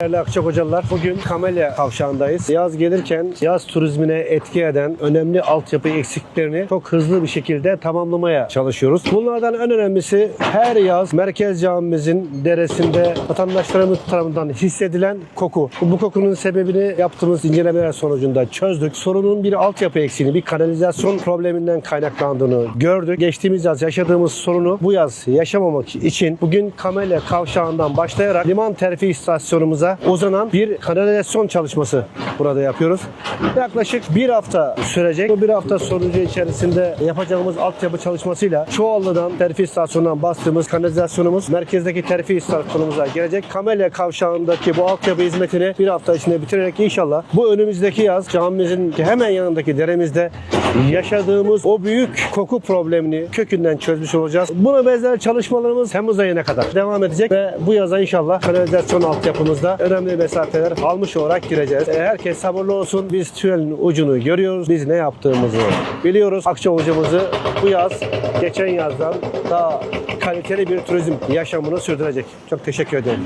Değerli Akçakocalılar, bugün Kamelya Kavşağı'ndayız. Yaz gelirken yaz turizmine etki eden önemli altyapı eksiklerini çok hızlı bir şekilde tamamlamaya çalışıyoruz. Bunlardan en önemlisi her yaz Merkez Camimizin deresinde vatandaşlarımız tarafından hissedilen koku. Bu kokunun sebebini yaptığımız incelemeler sonucunda çözdük. Sorunun bir altyapı eksiğini, bir kanalizasyon probleminden kaynaklandığını gördük. Geçtiğimiz yaz yaşadığımız sorunu bu yaz yaşamamak için bugün Kamelya Kavşağı'ndan başlayarak liman terfi istasyonumuza uzanan bir kanalizasyon çalışması burada yapıyoruz. Yaklaşık bir hafta sürecek. Bu bir hafta sonucu içerisinde yapacağımız altyapı çalışmasıyla Çuvallı'dan terfi istasyonundan bastığımız kanalizasyonumuz merkezdeki terfi istasyonumuza gelecek. Kamelya Kavşağı'ndaki bu altyapı hizmetini bir hafta içinde bitirerek inşallah bu önümüzdeki yaz camimizin hemen yanındaki deremizde yaşadığımız o büyük koku problemini kökünden çözmüş olacağız. Buna benzer çalışmalarımız Temmuz ayına kadar devam edecek ve bu yaza inşallah kanalizasyon altyapımızda önemli mesafeler almış olarak gireceğiz. E, Herkes sabırlı olsun. Biz tünelin ucunu görüyoruz. Biz ne yaptığımızı biliyoruz. Akça ucumuzu bu yaz geçen yazdan daha kaliteli bir turizm yaşamını sürdürecek. Çok teşekkür ederim.